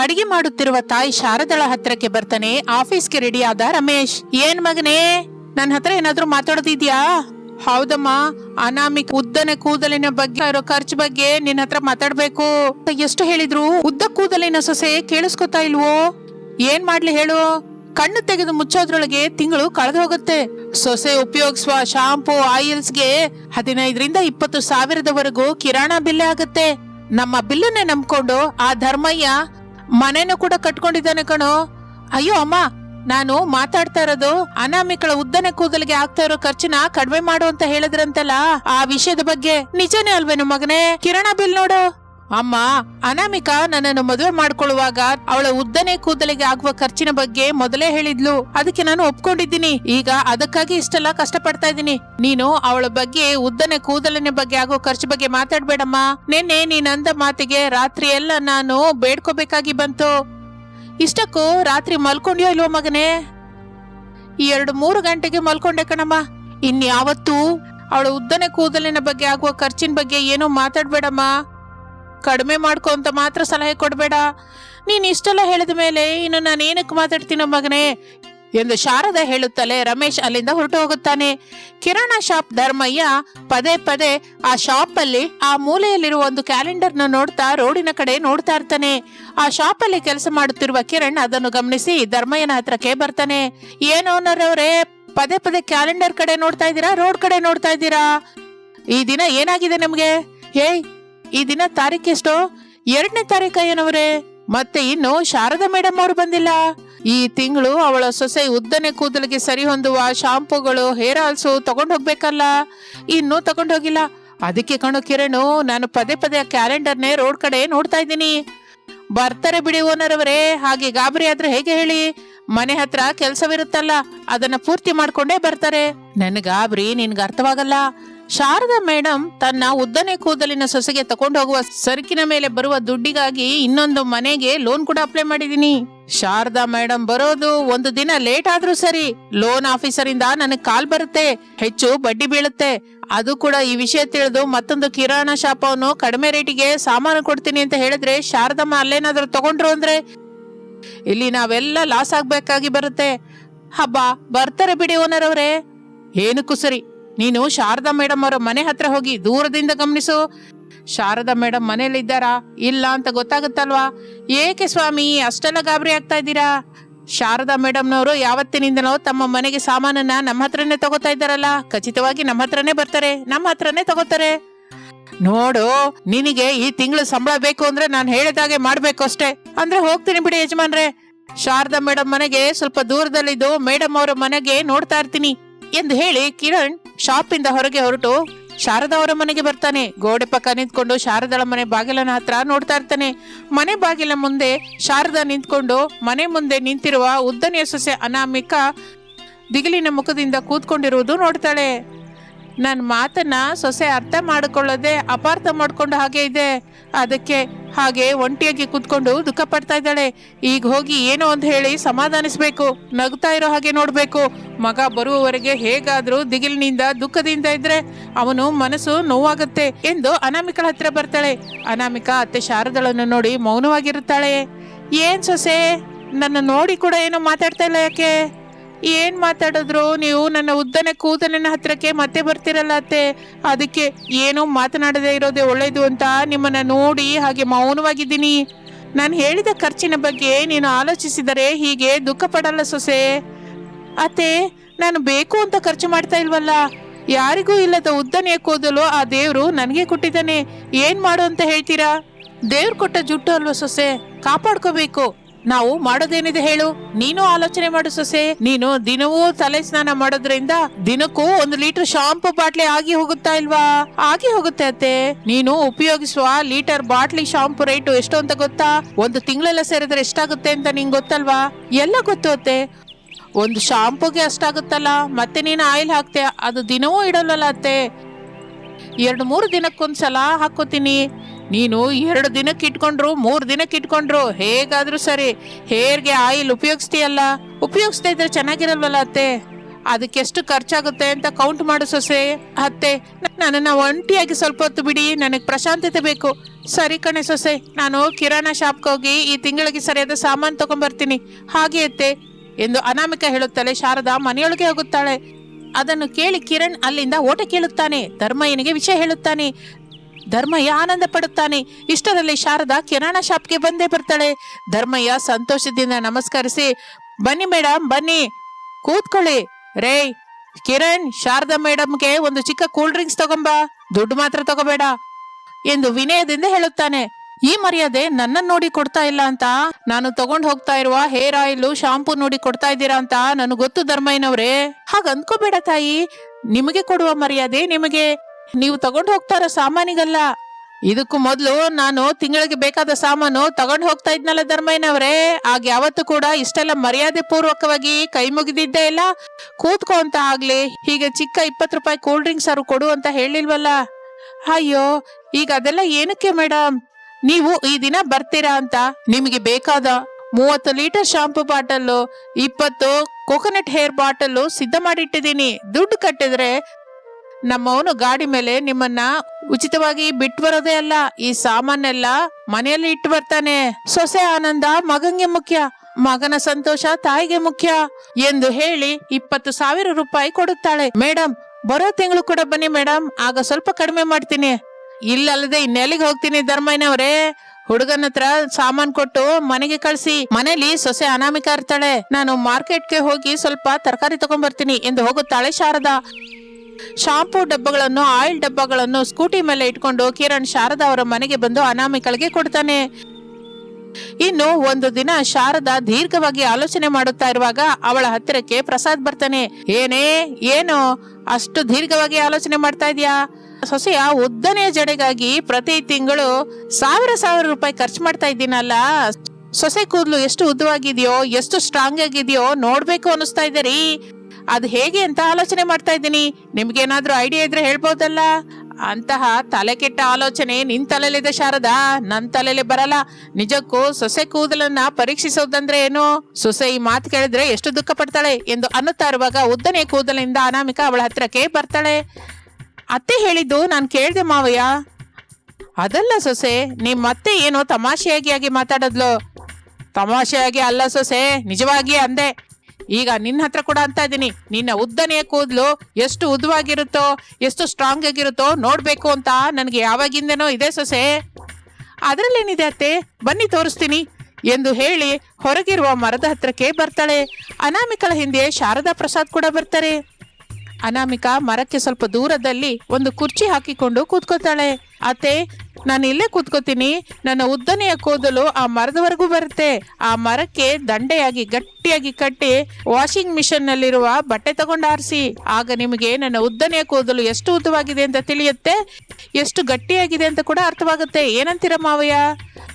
ಅಡಿಗೆ ಮಾಡುತ್ತಿರುವ ತಾಯಿ ಶಾರದಳ ಹತ್ರಕ್ಕೆ ಬರ್ತಾನೆ. ಆಫೀಸ್ಗೆ ರೆಡಿ ಆದ ರಮೇಶ್. ಏನ್ ಮಗನೇ? ನನ್ನ ಹತ್ರ ಏನಾದ್ರೂ ಮಾತಾಡೋದಿದ್ಯಾ? ಹೌದಮ್ಮ. ಅನಾಮಿಕ್ ಉದ್ದನೆ ಕೂದಲಿನ ಬಗ್ಗೆ ಇರೋ ಖರ್ಚು ಬಗ್ಗೆ ನಿನ್ನ ಹತ್ರ ಮಾತಾಡ್ಬೇಕು. ಎಷ್ಟು ಹೇಳಿದ್ರು? ಉದ್ದ ಕೂದಲಿನ ಸೊಸೆ ಕೇಳಿಸ್ಕೊತಾ ಇಲ್ವೋ? ಏನ್ ಮಾಡ್ಲಿ ಹೇಳು? ಕಣ್ಣು ತೆಗೆದು ಮುಚ್ಚೋದ್ರೊಳಗೆ ತಿಂಗಳು ಕಳೆದು ಹೋಗುತ್ತೆ. ಸೊಸೆ ಉಪಯೋಗಿಸುವ ಶಾಂಪೂ ಆಯಿಲ್ಸ್ಗೆ ಹದಿನೈದರಿಂದ ಇಪ್ಪತ್ತು ಸಾವಿರದವರೆಗೂ ಕಿರಾಣ ಬಿಲ್ಲೆ ಆಗುತ್ತೆ. ನಮ್ಮ ಬಿಲ್ಲನ್ನೇ ನಂಬ್ಕೊಂಡು ಆ ಧರ್ಮಯ್ಯ ಮನೆನೂ ಕೂಡ ಕಟ್ಕೊಂಡಿದ್ದಾನೆ ಕಣೋ. ಅಯ್ಯೋ ಅಮ್ಮ, ನಾನು ಮಾತಾಡ್ತಾ ಇರೋದು ಅನಾಮಿಕಳ ಉದ್ದನೆ ಕೂದಲಿಗೆ ಆಗ್ತಾ ಇರೋ ಖರ್ಚನ್ನ ಕಡಿಮೆ ಮಾಡು ಅಂತ ಹೇಳಿದ್ರಂತಲ್ಲ, ಆ ವಿಷಯದ ಬಗ್ಗೆ. ನಿಜನೇ ಅಲ್ವೇನು ಮಗನೇ? ಕಿರಣ ಬಿಲ್ ನೋಡು. ಅಮ್ಮ, ಅನಾಮಿಕಾ ನನ್ನನ್ನು ಮದುವೆ ಮಾಡ್ಕೊಳ್ಳುವಾಗ ಅವಳ ಉದ್ದನೆ ಕೂದಲಿಗೆ ಆಗುವ ಖರ್ಚಿನ ಬಗ್ಗೆ ಮೊದಲೇ ಹೇಳಿದ್ಲು. ಅದಕ್ಕೆ ನಾನು ಒಪ್ಕೊಂಡಿದ್ದೀನಿ. ಈಗ ಅದಕ್ಕಾಗಿ ಇಷ್ಟೆಲ್ಲ ಕಷ್ಟ ಪಡ್ತಾ ಇದ್ದೀನಿ. ನೀನು ಅವಳ ಬಗ್ಗೆ, ಉದ್ದನೆ ಕೂದಲಿನ ಬಗ್ಗೆ ಆಗೋ ಖರ್ಚು ಬಗ್ಗೆ ಮಾತಾಡ್ಬೇಡಮ್ಮ. ನಿನ್ನೆ ನೀನಂದ ಮಾತಿಗೆ ರಾತ್ರಿ ಎಲ್ಲ ನಾನು ಬೇಡ್ಕೋಬೇಕಾಗಿ ಬಂತು. ಇಷ್ಟಕ್ಕೂ ರಾತ್ರಿ ಮಲ್ಕೊಂಡ್ಯೋ ಇಲ್ವೋ ಮಗನೇ? ಎರಡು ಮೂರು ಗಂಟೆಗೆ ಮಲ್ಕೊಂಡೆ ಕಣಮ್ಮ. ಇನ್ಯಾವತ್ತೂ ಅವಳ ಉದ್ದನೆ ಕೂದಲಿನ ಬಗ್ಗೆ ಆಗುವ ಖರ್ಚಿನ ಬಗ್ಗೆ ಏನೂ ಮಾತಾಡ್ಬೇಡಮ್ಮ. ಕಡಿಮೆ ಮಾಡ್ಕೊ ಅಂತ ಮಾತ್ರ ಸಲಹೆ ಕೊಡಬೇಡ. ನೀನು ಇಷ್ಟೆಲ್ಲ ಹೇಳಿದ ಮೇಲೆ ಇನ್ನು ನಾನು ಏನಕ್ಕೆ ಮಾತಾಡ್ತೀನೋ ಮಗನೇ? ಎಂದು ಶಾರದಾ ಹೇಳುತ್ತಲೇ ರಮೇಶ್ ಅಲ್ಲಿಂದ ಹೊರಟು ಹೋಗುತ್ತಾನೆ. ಕಿರಣ ಶಾಪ್ ಧರ್ಮಯ್ಯ ಪದೇ ಪದೇ ಆ ಶಾಪ್ ಅಲ್ಲಿ ಆ ಮೂಲೆಯಲ್ಲಿರುವ ಒಂದು ಕ್ಯಾಲೆಂಡರ್ನ ನೋಡ್ತಾ ರೋಡಿನ ಕಡೆ ನೋಡ್ತಾ ಇರ್ತಾನೆ. ಆ ಶಾಪ್ ಅಲ್ಲಿ ಕೆಲಸ ಮಾಡುತ್ತಿರುವ ಕಿರಣ್ ಅದನ್ನು ಗಮನಿಸಿ ಧರ್ಮಯ್ಯನ ಹತ್ರಕ್ಕೆ ಬರ್ತಾನೆ. ಏನು ಅವರೇ ಪದೇ ಪದೇ ಕ್ಯಾಲೆಂಡರ್ ಕಡೆ ನೋಡ್ತಾ ಇದ್ದೀರಾ? ರೋಡ್ ಕಡೆ ನೋಡ್ತಾ ಇದ್ದೀರಾ? ಈ ದಿನ ಏನಾಗಿದೆ ನಿಮಗೆ? ಏಯ್ ಈ ದಿನ ತಾರೀಕು ಎಷ್ಟು? ಎರಡನೇ ತಾರೀಕ ಏನವರೇ? ಮತ್ತೆ ಇನ್ನು ಶಾರದಾ ಮೇಡಮ್ ಅವರು ಬಂದಿಲ್ಲ. ಈ ತಿಂಗಳು ಅವಳ ಸೊಸೆ ಉದ್ದನೆ ಕೂದಲಿಗೆ ಸರಿ ಹೊಂದುವ ಶಾಂಪೂಗಳು, ಹೇರ್ ಆಲ್ಸು ತಗೊಂಡು ಹೋಗ್ಬೇಕಲ್ಲ? ಇನ್ನೂ ತಗೊಂಡ್ ಹೋಗಿಲ್ಲ. ಅದಕ್ಕೆ ಕಣು ಕಿರಣು, ನಾನು ಪದೇ ಪದೇ ಆ ಕ್ಯಾಲೆಂಡರ್ನೇ ರೋಡ್ ಕಡೆ ನೋಡ್ತಾ ಇದ್ದೀನಿ. ಬರ್ತಾರೆ ಬಿಡಿ ಓನರ್ ಅವರೇ ಹಾಗೆ ಗಾಬರಿ ಆದ್ರೆ ಹೇಗೆ ಹೇಳಿ? ಮನೆ ಹತ್ರ ಕೆಲಸವಿರುತ್ತಲ್ಲ, ಅದನ್ನ ಪೂರ್ತಿ ಮಾಡ್ಕೊಂಡೇ ಬರ್ತಾರೆ. ನನ್ ಗಾಬರಿ ನಿನ್ಗೆ ಅರ್ಥವಾಗಲ್ಲ. ಶಾರದಾ ಮೇಡಮ್ ತನ್ನ ಉದ್ದನೆ ಕೂದಲಿನ ಸೊಸೆಗೆ ತಕೊಂಡು ಹೋಗುವ ಸರಕಿನ ಮೇಲೆ ಬರುವ ದುಡ್ಡಿಗಾಗಿ ಇನ್ನೊಂದು ಮನೆಗೆ ಲೋನ್ ಕೂಡ ಅಪ್ಲೈ ಮಾಡಿದೀನಿ. ಶಾರದಾ ಮೇಡಮ್ ಬರೋದು ಒಂದು ದಿನ ಲೇಟ್ ಆದ್ರೂ ಸರಿ. ಲೋನ್ ಆಫೀಸರ್ ಇಂದ ನನಗ್ ಕಾಲ್ ಬರುತ್ತೆ, ಹೆಚ್ಚು ಬಡ್ಡಿ ಬೀಳುತ್ತೆ. ಅದು ಕೂಡ ಈ ವಿಷಯ ತಿಳಿದು ಮತ್ತೊಂದು ಕಿರಾಣ ಶಾಪವನ್ನು ಕಡಿಮೆ ರೇಟಿಗೆ ಸಾಮಾನು ಕೊಡ್ತೀನಿ ಅಂತ ಹೇಳಿದ್ರೆ ಶಾರದಮ್ಮ ಅಲ್ಲೇನಾದ್ರೂ ತಗೊಂಡ್ರು ಅಂದ್ರೆ ಇಲ್ಲಿ ನಾವೆಲ್ಲ ಲಾಸ್ ಆಗ್ಬೇಕಾಗಿ ಬರುತ್ತೆ. ಹಬ್ಬ ಬರ್ತಾರೆ ಬಿಡಿ ಓನರ್ ಅವ್ರೆ. ಏನಕ್ಕೂ ಸರಿ. ನೀನು ಶಾರದಾ ಮೇಡಮ್ ಅವರ ಮನೆ ಹತ್ರ ಹೋಗಿ ದೂರದಿಂದ ಗಮನಿಸು. ಶಾರದಾ ಮೇಡಮ್ ಮನೇಲಿ ಇದ್ದಾರಾ ಇಲ್ಲ ಅಂತ ಗೊತ್ತಾಗುತ್ತಲ್ವಾ? ಏಕೆ ಸ್ವಾಮಿ, ಅಷ್ಟೆಲ್ಲ ಗಾಬರಿ ಆಗ್ತಾ ಇದ್ದೀರಾ? ಶಾರದಾ ಮೇಡಮ್ನವರು ಯಾವತ್ತಿನಿಂದನೋ ತಮ್ಮ ಮನೆಗೆ ಸಾಮಾನನ್ನ ನಮ್ಮ ಹತ್ರನೇ ತಗೋತಾ ಇದ್ದಾರಲ್ಲ. ಖಚಿತವಾಗಿ ನಮ್ಮ ಹತ್ರನೇ ಬರ್ತಾರೆ. ನಮ್ಮ ಹತ್ರನೇ ತಗೋತಾರೆ. ನೋಡು, ನಿನಗೆ ಈ ತಿಂಗಳು ಸಂಬಳ ಬೇಕು ಅಂದ್ರೆ ನಾನು ಹೇಳಿದಾಗೆ ಮಾಡ್ಬೇಕು ಅಷ್ಟೇ. ಅಂದ್ರೆ ಹೋಗ್ತೀನಿ ಬಿಡಿ ಯಜಮಾನ್ರೆ. ಶಾರದಾ ಮೇಡಮ್ ಮನೆಗೆ ಸ್ವಲ್ಪ ದೂರದಲ್ಲಿದ್ದು ಮೇಡಮ್ ಅವರ ಮನೆಗೆ ನೋಡ್ತಾ ಇರ್ತೀನಿ ಎಂದು ಹೇಳಿ ಕಿರಣ್ ಶಾಪ್ ಇಂದ ಹೊರಗೆ ಹೊರಟು ಶಾರದಾ ಅವರ ಮನೆಗೆ ಬರ್ತಾನೆ. ಗೋಡೆ ಪಕ್ಕ ನಿಂತ್ಕೊಂಡು ಶಾರದಳ ಮನೆ ಬಾಗಿಲನ ಹತ್ರ ನೋಡ್ತಾ ಇರ್ತಾನೆ. ಮನೆ ಬಾಗಿಲ ಮುಂದೆ ಶಾರದಾ ನಿಂತ್ಕೊಂಡು ಮನೆ ಮುಂದೆ ನಿಂತಿರುವ ಉದ್ದನೆಯ ಸೊಸೆ ಅನಾಮಿಕ ದಿಗಿಲಿನ ಮುಖದಿಂದ ಕೂತ್ಕೊಂಡಿರುವುದು ನೋಡ್ತಾಳೆ. ನನ್ನ ಮಾತನ್ನ ಸೊಸೆ ಅರ್ಥ ಮಾಡಿಕೊಳ್ಳದೆ ಅಪಾರ್ಥ ಮಾಡಿಕೊಂಡು ಹಾಗೆ ಇದೆ. ಅದಕ್ಕೆ ಹಾಗೆ ಒಂಟಿಯಾಗಿ ಕೂತ್ಕೊಂಡು ದುಃಖ ಪಡ್ತಾ ಇದ್ದಾಳೆ. ಈಗ ಹೋಗಿ ಏನೋ ಅಂತ ಹೇಳಿ ಸಮಾಧಾನಿಸ್ಬೇಕು. ನಗ್ತಾ ಇರೋ ಹಾಗೆ ನೋಡಬೇಕು. ಮಗ ಬರುವವರೆಗೆ ಹೇಗಾದ್ರೂ ದಿಗಿಲಿನಿಂದ ದುಃಖದಿಂದ ಇದ್ರೆ ಅವನು ಮನಸ್ಸು ನೋವಾಗುತ್ತೆ ಎಂದು ಅನಾಮಿಕಳ ಹತ್ರ ಬರ್ತಾಳೆ. ಅನಾಮಿಕ ಅತ್ತೆ ಶಾರದಳನ್ನು ನೋಡಿ ಮೌನವಾಗಿರುತ್ತಾಳೆ. ಏನ್ ಸೊಸೆ? ನನ್ನ ನೋಡಿ ಕೂಡ ಏನೋ ಮಾತಾಡ್ತಾ ಇಲ್ಲ ಯಾಕೆ? ಏನ್ ಮಾತಾಡಿದ್ರು ನೀವು? ನನ್ನ ಉದ್ದನೆ ಕೂದಲಿನ ಹತ್ರಕ್ಕೆ ಮತ್ತೆ ಬರ್ತಿರಲ್ಲ ಅತ್ತೆ. ಅದಕ್ಕೆ ಏನು ಮಾತನಾಡದೆ ಇರೋದೇ ಒಳ್ಳೇದು ಅಂತ ನಿಮ್ಮನ್ನ ನೋಡಿ ಹಾಗೆ ಮೌನವಾಗಿದ್ದೀನಿ. ನಾನು ಹೇಳಿದ ಖರ್ಚಿನ ಬಗ್ಗೆ ನೀನು ಆಲೋಚಿಸಿದರೆ ಹೀಗೆ ದುಃಖ ಪಡಲ್ಲ ಸೊಸೆ. ಅತ್ತೆ, ನಾನು ಬೇಕು ಅಂತ ಖರ್ಚು ಮಾಡ್ತಾ ಇಲ್ವಲ್ಲ? ಯಾರಿಗೂ ಇಲ್ಲದ ಉದ್ದನೆಯ ಕೂದಲು ಆ ದೇವ್ರು ನನಗೆ ಕೊಟ್ಟಿದ್ದಾನೆ. ಏನ್ ಮಾಡು ಅಂತ ಹೇಳ್ತೀರಾ? ದೇವ್ರು ಕೊಟ್ಟ ಜುಟ್ಟು ಅಲ್ವಾ ಸೊಸೆ? ಕಾಪಾಡ್ಕೋಬೇಕು. ನಾವು ಮಾಡೋದೇನಿದೆ ಹೇಳು? ನೀನು ಆಲೋಚನೆ ಮಾಡು ಸೊಸೆ. ನೀನು ದಿನವೂ ತಲೆ ಸ್ನಾನ ಮಾಡೋದ್ರಿಂದ ದಿನಕ್ಕೂ ಒಂದು ಲೀಟರ್ ಶಾಂಪು ಬಾಟ್ಲಿ ಆಗಿ ಹೋಗುತ್ತಾ ಇಲ್ವಾ? ಆಗಿ ಹೋಗುತ್ತೆ ಅತ್ತೆ. ನೀನು ಉಪಯೋಗಿಸುವ ಲೀಟರ್ ಬಾಟ್ಲಿ ಶಾಂಪು ರೇಟು ಎಷ್ಟು ಅಂತ ಗೊತ್ತಾ? ಒಂದು ತಿಂಗಳೆಲ್ಲ ಸೇರಿದ್ರೆ ಎಷ್ಟಾಗುತ್ತೆ ಅಂತ ನಿಂಗೆ ಗೊತ್ತಲ್ವಾ? ಎಲ್ಲ ಗೊತ್ತು ಅತ್ತೆ. ಒಂದು ಶಾಂಪುಗೆ ಅಷ್ಟಾಗುತ್ತಲ್ಲ, ಮತ್ತೆ ನೀನು ಆಯಿಲ್ ಹಾಕ್ತೆ, ಅದು ದಿನವೂ ಇಡಲ್ಲಲ್ಲ ಅತ್ತೆ. ಎರಡು ಮೂರು ದಿನಕ್ಕೊಂದ್ಸಲ ಹಾಕೋತೀನಿ ನೀನು ಎರಡು ದಿನಕ್ಕೆ ಇಟ್ಕೊಂಡ್ರು, ಮೂರು ದಿನಕ್ಕೆ ಇಟ್ಕೊಂಡ್ರು, ಹೇಗಾದ್ರೂ ಸರಿ. ಹೇರ್ಗೆ ಆಯಿಲ್ ಉಪಯೋಗಿಸ್ತೀಯಲ್ಲ? ಉಪಯೋಗಿಸ್ತಾ ಇದ್ರೆ ಚೆನ್ನಾಗಿರಲ್ವಲ್ಲ ಅತ್ತೆ? ಅದಕ್ಕೆ ಎಷ್ಟು ಖರ್ಚಾಗುತ್ತೆ ಅಂತ ಕೌಂಟ್ ಮಾಡು ಸೊಸೆ. ಅತ್ತೆ, ನನ್ನನ್ನು ಒಂಟಿಯಾಗಿ ಸ್ವಲ್ಪ ಹೊತ್ತು ಬಿಡಿ, ನನಗೆ ಪ್ರಶಾಂತತೆ ಬೇಕು. ಸರಿ ಕಣೆ ಸೊಸೆ, ನಾನು ಕಿರಾಣ ಶಾಪ್ಗೆ ಹೋಗಿ ಈ ತಿಂಗಳಿಗೆ ಸರಿಯಾದ ಸಾಮಾನು ತಗೊಂಡ್ಬರ್ತೀನಿ ಹಾಗೆ ಅತ್ತೆ, ಎಂದು ಅನಾಮಿಕ ಹೇಳುತ್ತಾಳೆ ಶಾರದಾ ಮನೆಯೊಳಗೆ ಹೋಗುತ್ತಾಳೆ. ಅದನ್ನು ಕೇಳಿ ಕಿರಣ್ ಅಲ್ಲಿಂದ ಓಟ ಕೇಳುತ್ತಾನೆ. ಧರ್ಮಯ್ಯನಿಗೆ ವಿಷಯ ಹೇಳುತ್ತಾನೆ. ಧರ್ಮಯ್ಯ ಆನಂದ ಪಡುತ್ತಾನೆ. ಇಷ್ಟರಲ್ಲಿ ಶಾರದಾ ಕಿರಾಣ ಶಾಪ್ಗೆ ಬಂದೇ ಬರ್ತಾಳೆ. ಧರ್ಮಯ್ಯ ಸಂತೋಷದಿಂದ ನಮಸ್ಕರಿಸಿ, ಬನ್ನಿ ಮೇಡಮ್ ಬನ್ನಿ, ಕೂತ್ಕೊಳ್ಳಿ. ರೇ ಕಿರಣ್, ಶಾರದಾ ಮೇಡಮ್ಗೆ ಒಂದು ಚಿಕ್ಕ ಕೂಲ್ ಡ್ರಿಂಕ್ಸ್ ತಗೊಂಬ. ದುಡ್ಡು ಮಾತ್ರ ತಗೋಬೇಡ ಎಂದು ವಿನಯದಿಂದ ಹೇಳುತ್ತಾನೆ. ಈ ಮರ್ಯಾದೆ ನನ್ನ ನೋಡಿ ಕೊಡ್ತಾ ಇಲ್ಲ ಅಂತ? ನಾನು ತಗೊಂಡ್ ಹೋಗ್ತಾ ಇರುವ ಹೇರ್ ಆಯಿಲ್, ಶಾಂಪೂ ನೋಡಿ ಕೊಡ್ತಾ ಇದ್ದೀರಾ ಅಂತ ನನಗೆ ಗೊತ್ತು ಧರ್ಮಯ್ಯನವ್ರೆ. ಹಾಗ ಅನ್ಕೋಬೇಡ ತಾಯಿ. ನಿಮಗೆ ಕೊಡುವ ಮರ್ಯಾದೆ ನಿಮಗೆ. ನೀವು ತಗೊಂಡು ಹೋಗ್ತಾರ ಸಾಮಾನಿಗಲ್ಲ. ಇದಕ್ಕೂ ಮೊದಲು ನಾನು ತಿಂಗಳಿಗೆ ಬೇಕಾದ ಸಾಮಾನು ತಗೊಂಡು ಹೋಗ್ತಾ ಇದ್ನಲ್ಲ ಧರ್ಮಯ್ಯನವ್ರೆ. ಆಗ ಯಾವತ್ತು ಕೂಡ ಇಷ್ಟೆಲ್ಲ ಮರ್ಯಾದೆ ಪೂರ್ವಕವಾಗಿ ಕೈ ಮುಗಿದಿದ್ದೇ ಇಲ್ಲ. ಕೂತ್ಕೋ ಅಂತ ಆಗ್ಲಿ, ಹೀಗೆ ಚಿಕ್ಕ ಇಪ್ಪತ್ತು ರೂಪಾಯಿ ಕೂಲ್ ಡ್ರಿಂಕ್ಸ್ ಅವರು ಕೊಡು ಅಂತ ಹೇಳಿಲ್ವಲ್ಲ. ಅಯ್ಯೋ, ಈಗ ಅದೆಲ್ಲ ಏನಕ್ಕೆ ಮೇಡಮ್ ನೀವು ಈ ದಿನ ಬರ್ತೀರಾ ಅಂತ ನಿಮಗೆ ಬೇಕಾದ ಮೂವತ್ತು ಲೀಟರ್ ಶಾಂಪು ಬಾಟಲ್ಲು, ಇಪ್ಪತ್ತು ಕೋಕೋನಟ್ ಹೇರ್ ಬಾಟಲ್ಲು ಸಿದ್ಧ ಮಾಡಿಟ್ಟಿದ್ದೀನಿ. ದುಡ್ಡು ಕಟ್ಟಿದ್ರೆ ನಮ್ಮವನು ಗಾಡಿ ಮೇಲೆ ನಿಮ್ಮನ್ನ ಉಚಿತವಾಗಿ ಬಿಟ್ಟು ಬರೋದೇ ಅಲ್ಲ, ಈ ಸಾಮಾನೆಲ್ಲ ಮನೆಯಲ್ಲಿ ಇಟ್ಟು ಬರ್ತಾನೆ. ಸೊಸೆ ಆನಂದ, ಮಗಂಗೆ ಮುಖ್ಯ, ಮಗನ ಸಂತೋಷ ತಾಯಿಗೆ ಮುಖ್ಯ ಎಂದು ಹೇಳಿ ಇಪ್ಪತ್ತು ಸಾವಿರ ರೂಪಾಯಿ ಕೊಡುತ್ತಾಳೆ. ಮೇಡಮ್ ಬರೋ ತಿಂಗಳು ಕೂಡ ಬನ್ನಿ ಮೇಡಮ್ ಆಗ ಸ್ವಲ್ಪ ಕಡಿಮೆ ಮಾಡ್ತೀನಿ. ಇಲ್ಲಲ್ಲದೆ ಇನ್ನೆಲ್ಲಿಗೆ ಹೋಗ್ತೀನಿ ಧರ್ಮಯ್ಯನವ್ರೆ? ಹುಡುಗನ ಹತ್ರ ಸಾಮಾನ್ ಕೊಟ್ಟು ಮನೆಗೆ ಕಳ್ಸಿ. ಮನೇಲಿ ಸೊಸೆ ಅನಾಮಿಕ ಇರ್ತಾಳೆ. ನಾನು ಮಾರ್ಕೆಟ್ಗೆ ಹೋಗಿ ಸ್ವಲ್ಪ ತರಕಾರಿ ತಗೊಂಡ್ಬರ್ತೀನಿ ಎಂದು ಹೋಗುತ್ತಾಳೆ ಶಾರದಾ. ಶಾಂಪೂ ಡಬ್ಬಗಳನ್ನು, ಆಯಿಲ್ ಡಬ್ಬಗಳನ್ನು ಸ್ಕೂಟಿ ಮೇಲೆ ಇಟ್ಕೊಂಡು ಕಿರಣ್ ಶಾರದಾ ಅವರ ಮನೆಗೆ ಬಂದು ಅನಾಮಿಕಳಿಗೆ ಕೊಡ್ತಾನೆ. ಇನ್ನು ಒಂದು ದಿನ ಶಾರದಾ ದೀರ್ಘವಾಗಿ ಆಲೋಚನೆ ಮಾಡುತ್ತಾ ಇರುವಾಗ ಅವಳ ಹತ್ತಿರಕ್ಕೆ ಪ್ರಸಾದ್ ಬರ್ತಾನೆ. ಏನೇ, ಏನು? ಅಷ್ಟು ದೀರ್ಘವಾಗಿ ಆಲೋಚನೆ ಮಾಡ್ತಾ ಇದೀಯಾ ಸೊಸೆಯ ಉದ್ದನೆಯ ಜಡೆಗಾಗಿ ಪ್ರತಿ ತಿಂಗಳು ಸಾವಿರ ಸಾವಿರ ರೂಪಾಯಿ ಖರ್ಚು ಮಾಡ್ತಾ ಇದ್ದೀನಲ್ಲ. ಸೊಸೆ ಕೂದಲು ಎಷ್ಟು ಉದ್ದವಾಗಿದೆಯೋ, ಎಷ್ಟು ಸ್ಟ್ರಾಂಗ್ ಆಗಿದೆಯೋ ನೋಡ್ಬೇಕು ಅನಿಸ್ತಾ ಇದೆ ಅದು ಹೇಗೆ ಅಂತ ಆಲೋಚನೆ ಮಾಡ್ತಾ ಇದ್ದೀನಿ. ನಿಮ್ಗೇನಾದ್ರೂ ಐಡಿಯಾ ಇದ್ರೆ ಹೇಳ್ಬೋದಲ್ಲ? ಅಂತಹ ತಲೆ ಕೆಟ್ಟ ಆಲೋಚನೆ ನಿನ್ ತಲೆಲಿದೆ ಶಾರದಾ. ನನ್ ತಲೆಲಿ ಬರಲ್ಲ. ನಿಜಕ್ಕೂ ಸೊಸೆ ಕೂದಲನ್ನ ಪರೀಕ್ಷಿಸೋದಂದ್ರೆ ಏನು? ಸೊಸೆ ಈ ಮಾತು ಕೇಳಿದ್ರೆ ಎಷ್ಟು ದುಃಖ ಪಡ್ತಾಳೆ ಎಂದು ಅನ್ನುತ್ತಾ ಇರುವಾಗ ಉದ್ದನೆಯ ಕೂದಲಿಂದ ಅನಾಮಿಕ ಅವಳ ಹತ್ರಕ್ಕೆ ಬರ್ತಾಳೆ. ಅತ್ತೆ ಹೇಳಿದ್ದು ನಾನು ಕೇಳಿದೆ ಮಾವಯ್ಯ. ಅದಲ್ಲ ಸೊಸೆ, ನಿಮ್ ಮತ್ತೆ ಏನೋ ತಮಾಷೆಯಾಗಿ ಆಗಿ ಮಾತಾಡದ್ಲು. ತಮಾಷೆಯಾಗಿ ಅಲ್ಲ ಸೊಸೆ ನಿಜವಾಗಿ ಅಂದೆ. ಈಗ ನಿನ್ನ ಹತ್ರ ಕೂಡ ಅಂತ ಇದ್ದೀನಿ. ನಿನ್ನ ಉದ್ದನೆಯ ಕೂದಲು ಎಷ್ಟು ಉದ್ದವಾಗಿರುತ್ತೋ ಎಷ್ಟು ಸ್ಟ್ರಾಂಗ್ ಆಗಿರುತ್ತೋ ನೋಡ್ಬೇಕು ಅಂತ ನನಗೆ ಯಾವಾಗಿಂದನೋ ಇದೆ ಸೊಸೆ. ಅದರಲ್ಲೇನಿದೆ ಅತ್ತೆ? ಬನ್ನಿ ತೋರಿಸ್ತೀನಿ. ಎಂದು ಹೇಳಿ ಹೊರಗಿರುವ ಮರದ ಹತ್ರಕ್ಕೆ ಬರ್ತಾಳೆ. ಅನಾಮಿಕಳ ಹಿಂದೆ ಶಾರದಾ ಪ್ರಸಾದ್ ಕೂಡ ಬರ್ತಾರೆ. ಅನಾಮಿಕಾ ಮರಕ್ಕೆ ಸ್ವಲ್ಪ ದೂರದಲ್ಲಿ ಒಂದು ಕುರ್ಚಿ ಹಾಕಿಕೊಂಡು ಕೂತ್ಕೋತಾಳೆ ಅತ್ತೆ ನಾನು ಇಲ್ಲೇ ಕೂತ್ಕೋತೀನಿ. ನನ್ನ ಉದ್ದನೆಯ ಕೂದಲು ಆ ಮರದವರೆಗೂ ಬರುತ್ತೆ. ಆ ಮರಕ್ಕೆ ದಂಡೆಯಾಗಿ, ಗಟ್ಟಿಯಾಗಿ ಕಟ್ಟಿ ವಾಷಿಂಗ್ ಮಿಷನ್ ನಲ್ಲಿರುವ ಬಟ್ಟೆ ತಗೊಂಡು ಆರಿಸಿ. ಆಗ ನಿಮಗೆ ನನ್ನ ಉದ್ದನೆಯ ಕೂದಲು ಎಷ್ಟು ಉದ್ದವಾಗಿದೆ ಅಂತ ತಿಳಿಯುತ್ತೆ? ಎಷ್ಟು ಗಟ್ಟಿಯಾಗಿದೆ ಅಂತ ಕೂಡ ಅರ್ಥವಾಗುತ್ತೆ. ಏನಂತೀರ ಮಾವಯ್ಯ?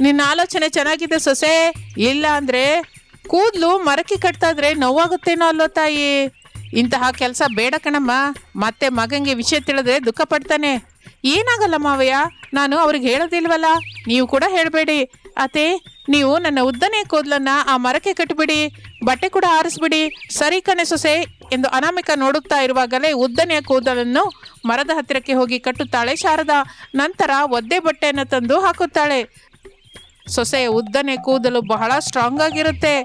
ನಿನ್ನ ಆಲೋಚನೆ ಚೆನ್ನಾಗಿದೆ ಸೊಸೆ. ಇಲ್ಲ ಅಂದ್ರೆ ಕೂದಲು ಮರಕ್ಕೆ ಕಟ್ತಾದ್ರೆ ನೋವಾಗುತ್ತೇನೋ ಅಲ್ಲೋ ತಾಯಿ. ಇಂತಹ ಕೆಲಸ ಬೇಡ ಕಣಮ್ಮ. ಮತ್ತೆ ಮಗಂಗೆ ವಿಷಯ ತಿಳಿದ್ರೆ ದುಃಖ ಪಡ್ತಾನೆ ಏನಾಗಲ್ಲ ಮಾವಯ್ಯ? ನಾನು ಅವ್ರಿಗೆ ಹೇಳೋದಿಲ್ವಲ್ಲ? ನೀವು ಕೂಡ ಹೇಳಬೇಡಿ. ಅತ್ತೆ, ನೀವು ನನ್ನ ಉದ್ದನೆಯ ಕೂದಲನ್ನ ಆ ಮರಕ್ಕೆ ಕಟ್ಟಿಬಿಡಿ. ಬಟ್ಟೆ ಕೂಡ ಆರಿಸ್ಬಿಡಿ. ಸರಿ ಕಣೆ ಸೊಸೆ ಎಂದು ಅನಾಮಿಕ ನೋಡುತ್ತಾ ಇರುವಾಗಲೇ ಉದ್ದನೆಯ ಕೂದಲನ್ನು ಮರದ ಹತ್ತಿರಕ್ಕೆ ಹೋಗಿ ಕಟ್ಟುತ್ತಾಳೆ ಶಾರದಾ. ನಂತರ ಒದ್ದೆ ಬಟ್ಟೆಯನ್ನು ತಂದು ಹಾಕುತ್ತಾಳೆ. ಸೊಸೆಯ ಉದ್ದನೆ ಕೂದಲು ಬಹಳ ಸ್ಟ್ರಾಂಗ್ ಆಗಿರುತ್ತೆ.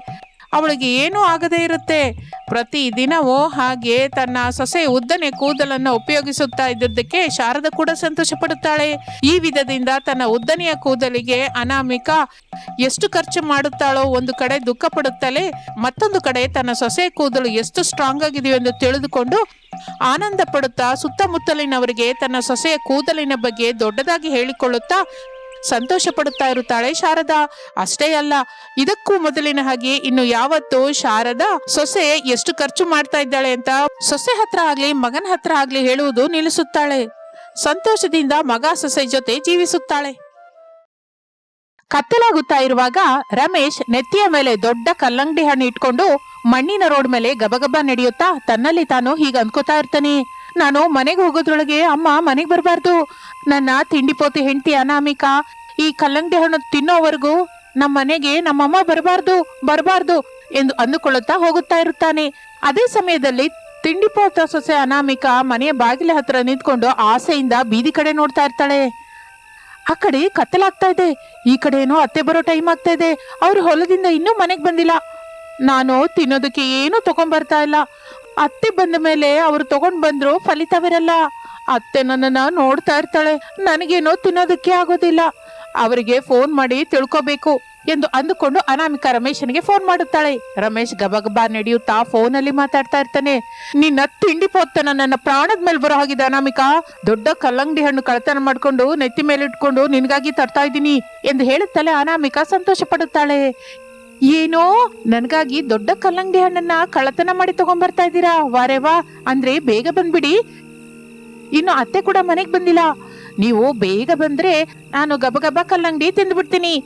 ಅವಳಿಗೆ ಏನೂ ಆಗದೇ ಇರುತ್ತೆ. ಪ್ರತಿ ದಿನವೂ ಹಾಗೆ ತನ್ನ ಸೊಸೆ ಉದ್ದನೆ ಕೂದಲನ್ನು ಉಪಯೋಗಿಸುತ್ತಾ ಇದ್ದದ್ದಕ್ಕೆ ಶಾರದ ಕೂಡ ಸಂತೋಷ ಪಡುತ್ತಾಳೆ ಈ ವಿಧದಿಂದ ತನ್ನ ಉದ್ದನೆಯ ಕೂದಲಿಗೆ ಅನಾಮಿಕ ಎಷ್ಟು ಖರ್ಚು ಮಾಡುತ್ತಾಳೋ ಒಂದು ಕಡೆ ದುಃಖ ಪಡುತ್ತಲೇ ಮತ್ತೊಂದು ಕಡೆ ತನ್ನ ಸೊಸೆ ಕೂದಲು ಎಷ್ಟು ಸ್ಟ್ರಾಂಗ್ ಆಗಿದೆಯೋ ಎಂದು ತಿಳಿದುಕೊಂಡು ಆನಂದ ಪಡುತ್ತಾ ಸುತ್ತಮುತ್ತಲಿನವರಿಗೆ ತನ್ನ ಸೊಸೆಯ ಕೂದಲಿನ ಬಗ್ಗೆ ದೊಡ್ಡದಾಗಿ ಹೇಳಿಕೊಳ್ಳುತ್ತಾ ಸಂತೋಷ ಪಡುತ್ತಾ ಇರುತ್ತಾಳೆ ಶಾರದಾ. ಅಷ್ಟೇ ಅಲ್ಲ, ಇದಕ್ಕೂ ಮೊದಲಿನ ಹಾಗೆ ಇನ್ನು ಯಾವತ್ತು ಶಾರದಾ ಸೊಸೆ ಎಷ್ಟು ಖರ್ಚು ಮಾಡ್ತಾ ಇದ್ದಾಳೆ ಅಂತ ಸೊಸೆ ಹತ್ರ ಆಗ್ಲಿ, ಮಗನ ಹತ್ರ ಆಗ್ಲಿ ಹೇಳುವುದು ನಿಲ್ಲಿಸುತ್ತಾಳೆ. ಸಂತೋಷದಿಂದ ಮಗ ಸೊಸೆ ಜೊತೆ ಜೀವಿಸುತ್ತಾಳೆ. ಕತ್ತಲಾಗುತ್ತಾ ಇರುವಾಗ ರಮೇಶ್ ನೆತ್ತಿಯ ಮೇಲೆ ದೊಡ್ಡ ಕಲ್ಲಂಗಡಿ ಹಣ್ಣು ಇಟ್ಕೊಂಡು ಮಣ್ಣಿನ ರೋಡ್ ಮೇಲೆ ಗಬಗಬ ನಡೆಯುತ್ತಾ ತನ್ನಲ್ಲಿ ತಾನು ಹೀಗೆ ಅನ್ಕೋತಾ ಇರ್ತಾನೆ. ನಾನು ಮನೆಗೆ ಹೋಗೋದ್ರೊಳಗೆ ಅಮ್ಮ ಮನೆಗೆ ಬರಬಾರ್ದು. ನನ್ನ ತಿಂಡಿ ಪೋತಿ ಹೆಂಡತಿ ಅನಾಮಿಕಾ, ಈ ಕಲ್ಲಂಗಡಿ ಹಣ್ಣು ತಿನ್ನೋವರೆಗೂ ನಮ್ಮ ಮನೆಗೆ ನಮ್ಮಮ್ಮ ಬರಬಾರ್ದು ಬರಬಾರ್ದು ಎಂದು ಅಂದುಕೊಳ್ಳುತ್ತಾ ಹೋಗುತ್ತಾ ಇರುತ್ತಾನೆ. ಅದೇ ಸಮಯದಲ್ಲಿ ತಿಂಡಿ ಪೋತ ಸೊಸೆ ಅನಾಮಿಕಾ ಮನೆಯ ಬಾಗಿಲ ಹತ್ರ ನಿಂತ್ಕೊಂಡು ಆಸೆಯಿಂದ ಬೀದಿ ಕಡೆ ನೋಡ್ತಾ ಇರ್ತಾಳೆ. ಆ ಕಡೆ ಕತ್ತಲಾಗ್ತಾ ಇದೆ. ಈ ಕಡೆ ಏನೋ ಅತ್ತೆ ಬರೋ ಟೈಮ್ ಆಗ್ತಾ ಇದೆ. ಅವ್ರು ಹೊಲದಿಂದ ಇನ್ನೂ ಮನೆಗೆ ಬಂದಿಲ್ಲ. ನಾನು ತಿನ್ನೋದಕ್ಕೆ ಏನೂ ತಗೊಂಡ್ಬರ್ತಾ ಇಲ್ಲ. ಅತ್ತೆ ಬಂದ ಮೇಲೆ ಅವರು ತಗೊಂಡ್ ಬಂದ್ರು ಫಲಿತವಿರಲ್ಲ ಅತ್ತೆ ನನ್ನನ್ನ ನೋಡ್ತಾ ಇರ್ತಾಳೆ, ನನಗೇನೋ ತಿನ್ನೋದಕ್ಕೆ ಆಗೋದಿಲ್ಲ. ಅವರಿಗೆ ಫೋನ್ ಮಾಡಿ ತಿಳ್ಕೊಬೇಕು ಎಂದು ಅಂದುಕೊಂಡು ಅನಾಮಿಕಾ ರಮೇಶನಿಗೆ ಫೋನ್ ಮಾಡುತ್ತಾಳೆ. ರಮೇಶ್ ಗಬಗಬಾ ನಡೆಯುತ್ತಾ ಫೋನಲ್ಲಿ ಮಾತಾಡ್ತಾ ಇರ್ತಾನೆ. ನಿನ್ನ ತಿಂಡಿ ಪೋತ್ತ ನನ್ನ ಪ್ರಾಣದ ಮೇಲೆ ಬರೋ ಹಾಗಿದೆ ಅನಾಮಿಕಾ? ದೊಡ್ಡ ಕಲ್ಲಂಗಡಿ ಹಣ್ಣು ಕಳತನ ಮಾಡ್ಕೊಂಡು ನೆತ್ತಿ ಮೇಲೆ ಇಟ್ಕೊಂಡು ನಿನ್ಗಾಗಿ ತರ್ತಾ ಇದ್ದೀನಿ ಎಂದು ಹೇಳುತ್ತಲೇ ಅನಾಮಿಕಾ ಸಂತೋಷ ಪಡುತ್ತಾಳೆ ಏನೋ ನನಗಾಗಿ ದೊಡ್ಡ ಕಲ್ಲಂಗಡಿ ಹಣ್ಣನ್ನ ಕಳ್ಳತನ ಮಾಡಿ ತಗೊಂಡ್ಬರ್ತಾ ಇದ್ದೀರಾ? ವಾರೆವಾ ಅಂದ್ರೆ ಬೇಗ ಬಂದ್ಬಿಡಿ. ಇನ್ನು ಅತ್ತೆ ಕೂಡ ಮನೆಗೆ ಬಂದಿಲ್ಲ. ನೀವು ಬೇಗ ಬಂದ್ರೆ ನಾನು ಗಬಗಬ ಕಲ್ಲಂಗಡಿ ತಿಂದ್ಬಿಡ್ತೀನಿ.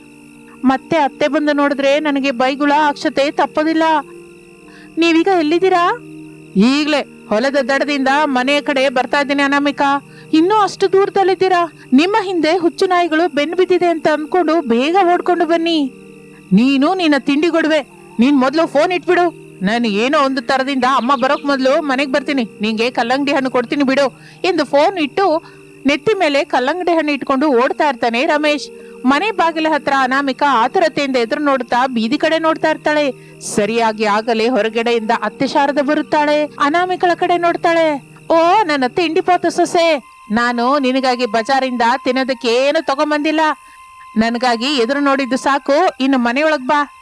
ಮತ್ತೆ ಅತ್ತೆ ಬಂದು ನೋಡಿದ್ರೆ ನನಗೆ ಬೈಗುಳ ಅಕ್ಷತೆ ತಪ್ಪೋದಿಲ್ಲ. ನೀವೀಗ ಎಲ್ಲಿದ್ದೀರಾ? ಈಗಲೇ ಹೊಲದ ದಡದಿಂದ ಮನೆ ಕಡೆ ಬರ್ತಾ ಇದ್ದೀನಿ ಅನಾಮಿಕಾ. ಇನ್ನೂ ಅಷ್ಟು ದೂರದಲ್ಲಿದ್ದೀರಾ? ನಿಮ್ಮ ಹಿಂದೆ ಹುಚ್ಚು ನಾಯಿಗಳು ಬೆನ್ನು ಬಿದ್ದಿದೆ ಅಂತ ಅಂದ್ಕೊಂಡು ಬೇಗ ಓಡ್ಕೊಂಡು ಬನ್ನಿ. ನೀನು ನಿನ್ನ ತಿಂಡಿ ಕೊಡುವೆ. ನೀನ್ ಮೊದ್ಲು ಫೋನ್ ಇಟ್ಬಿಡು. ನಾನು ಏನೋ ಒಂದು ತರದಿಂದ ಅಮ್ಮ ಬರೋಕ್ ಮೊದ್ಲು ಮನೆಗ್ ಬರ್ತೀನಿ. ನಿಂಗೆ ಕಲ್ಲಂಗಡಿ ಹಣ್ಣು ಕೊಡ್ತೀನಿ ಬಿಡು. ಎಂದು ಫೋನ್ ಇಟ್ಟು ನೆತ್ತಿ ಮೇಲೆ ಕಲ್ಲಂಗಡಿ ಹಣ್ಣು ಇಟ್ಕೊಂಡು ಓಡ್ತಾ ಇರ್ತಾನೆ ರಮೇಶ್. ಮನೆ ಬಾಗಿಲ ಹತ್ರ ಅನಾಮಿಕ ಆತುರತೆಯಿಂದ ಎದುರು ನೋಡ್ತಾ ಬೀದಿ ಕಡೆ ನೋಡ್ತಾ ಇರ್ತಾಳೆ. ಸರಿಯಾಗಿ ಆಗಲೇ ಹೊರಗಡೆಯಿಂದ ಅತ್ತೆ ಶಾರದ ಬರುತ್ತಾಳೆ. ಅನಾಮಿಕಳ ಕಡೆ ನೋಡ್ತಾಳೆ. ಓ, ನನ್ನ ತಿಂಡಿ ಪೋತ ಸೊಸೆ. ನಾನು ನಿನಗಾಗಿ ಬಜಾರಿಂದ ತಿನ್ನೋದಕ್ಕೆ ಏನು ತಗೊಂಬಂದಿಲ್ಲ. ನನಗಾಗಿ ಎದುರು ನೋಡಿದ್ದು ಸಾಕು, ಇನ್ನು ಮನೆಯೊಳಗ್ ಬಾ.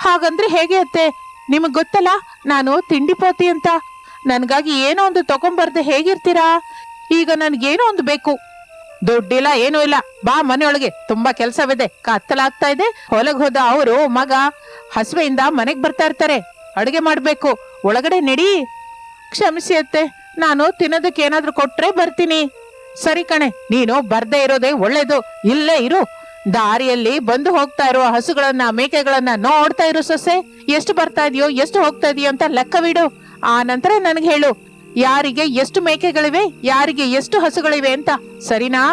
ಹಾಗಂದ್ರೆ ಹೇಗೆ ಅತ್ತೆ? ನಿಮಗೆ ಗೊತ್ತಲ್ಲ, ನಾನು ತಿಂಡಿ ಪೋತಿ ಅಂತ. ನನಗಾಗಿ ಏನೋ ಒಂದು ತಗೊಂಬರ್ದೆ ಹೇಗಿರ್ತೀರಾ? ಈಗ ನನಗೇನೋ ಒಂದು ಬೇಕು. ದುಡ್ಡಿಲ್ಲ, ಏನೂ ಇಲ್ಲ. ಬಾ ಮನೆಯೊಳಗೆ, ತುಂಬಾ ಕೆಲ್ಸವಿದೆ. ಕತ್ತಲಾಗ್ತಾ ಇದೆ. ಹೊಲಗ್ ಹೋದ ಅವರು, ಮಗ, ಹಸುವೆಯಿಂದ ಮನೆಗ್ ಬರ್ತಾ ಇರ್ತಾರೆ. ಅಡುಗೆ ಮಾಡ್ಬೇಕು. ಒಳಗಡೆ ನಡಿ. ಕ್ಷಮಿಸಿ ಅತ್ತೆ, ನಾನು ತಿನ್ನೋದಕ್ಕೆ ಏನಾದರೂ ಕೊಟ್ರೆ ಬರ್ತೀನಿ. ಸರಿ ಕಣೆ, ನೀನು ಬರ್ದೇ ಇರೋದೇ ಒಳ್ಳೇದು. ಇಲ್ಲೇ ಇರು. ದಾರಿಯಲ್ಲಿ ಬಂದು ಹೋಗ್ತಾ ಇರುವ ಹಸುಗಳನ್ನ, ಮೇಕೆಗಳನ್ನ ನೋಡ್ತಾ ಇರು ಸೊಸೆ. ಎಷ್ಟು ಬರ್ತಾ ಇದೆಯೋ, ಎಷ್ಟು ಹೋಗ್ತಾ ಇದೆಯೋ ಅಂತ ಲೆಕ್ಕವಿಡು ಆ ನಂತರ ನನಗೆ ಹೇಳು, ಯಾರಿಗೆ ಎಷ್ಟು ಮೇಕೆಗಳಿವೆ, ಯಾರಿಗೆ ಎಷ್ಟು ಹಸುಗಳಿವೆ ಅಂತ. ಸರಿನಾ?